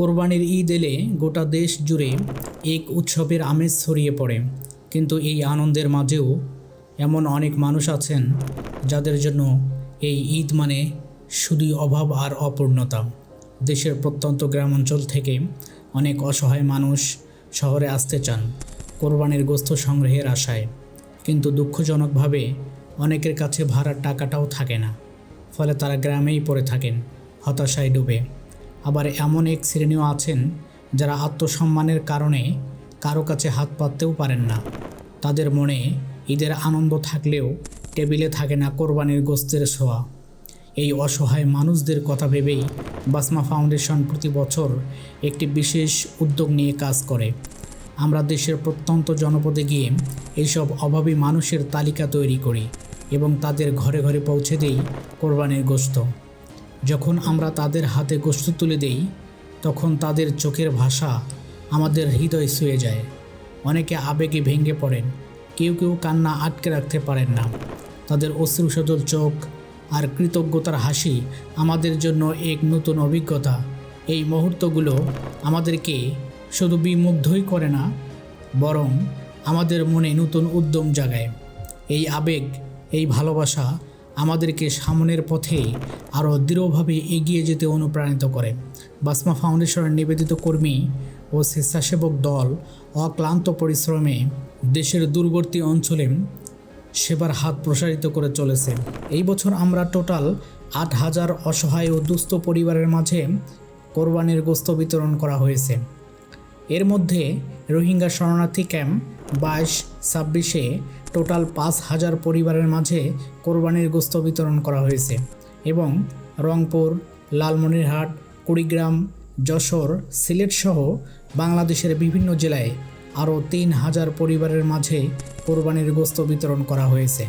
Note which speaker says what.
Speaker 1: কোরবানির ঈদ এলে গোটা দেশ জুড়ে এক উৎসবের আমেজ ছড়িয়ে পড়ে। কিন্তু এই আনন্দের মাঝেও এমন অনেক মানুষ আছেন যাদের জন্য এই ঈদ মানে শুধুই অভাব আর অপূর্ণতা। দেশের প্রত্যন্ত গ্রামাঞ্চল থেকে অনেক অসহায় মানুষ শহরে আসতে চান কোরবানির গোস্ত সংগ্রহের আশায়। কিন্তু দুঃখজনকভাবে অনেকের কাছে ভাড়ার টাকাটাও থাকে না। ফলে তারা গ্রামেই পড়ে থাকেন, হতাশায় ডুবে। আবার এমন এক শ্রেণীও আছেন যারা আত্মসম্মানের কারণে কারও কাছে হাত পাততেও পারেন না। তাদের মনে ঈদের আনন্দ থাকলেও টেবিলে থাকে না কোরবানির গোস্তের ছোঁয়া। এই অসহায় মানুষদের কথা ভেবেই বাসমা ফাউন্ডেশন প্রতি বছর একটি বিশেষ উদ্যোগ নিয়ে কাজ করে। আমরা দেশের প্রত্যন্ত জনপদে গিয়ে এইসব অভাবী মানুষের তালিকা তৈরি করি এবং তাদের ঘরে ঘরে পৌঁছে দেই কোরবানির গোস্ত যখন আমরা তাদের হাতে গোস্ত তুলে দেই, তখন তাদের চোখের ভাষা আমাদের হৃদয় ছুঁয়ে যায়। অনেকে আবেগে ভেঙে পড়েন। কেউ কেউ কান্না আটকে রাখতে পারেন না। তাদের অশ্রুসজল চোখ আর কৃতজ্ঞতার হাসি আমাদের জন্য এক নতুন অভিজ্ঞতা। এই মুহূর্তগুলো আমাদেরকে শুধু বিমুগ্ধই করে না, বরং আমাদের মনে নতুন উদ্যম জাগায়। এই আবেগ, এই ভালোবাসা আমাদেরকে সামনের পথে আরও দৃঢ়ভাবে এগিয়ে যেতে অনুপ্রাণিত করে। বাসমা ফাউন্ডেশনের নিবেদিত কর্মী ও স্বেচ্ছাসেবক দল অক্লান্ত পরিশ্রমে দেশের দূরবর্তী অঞ্চলে সেবার হাত প্রসারিত করে চলেছে। এই বছর আমরা টোটাল আট হাজার অসহায় ও দুস্থ পরিবারের মাঝে কোরবানির গোস্ত বিতরণ করা হয়েছে। এর মধ্যে রোহিঙ্গা শরণার্থী ক্যাম্প বাইশ ছাব্বিশে টোটাল পাঁচ হাজার পরিবারের মাঝে কোরবানির গোস্ত বিতরণ করা হয়েছে এবং রংপুর, লালমনিরহাট, কুড়িগ্রাম, যশোর সিলেটসহ বাংলাদেশের বিভিন্ন জেলায় আরও তিন হাজার পরিবারের মাঝে কোরবানির গোস্ত বিতরণ করা হয়েছে।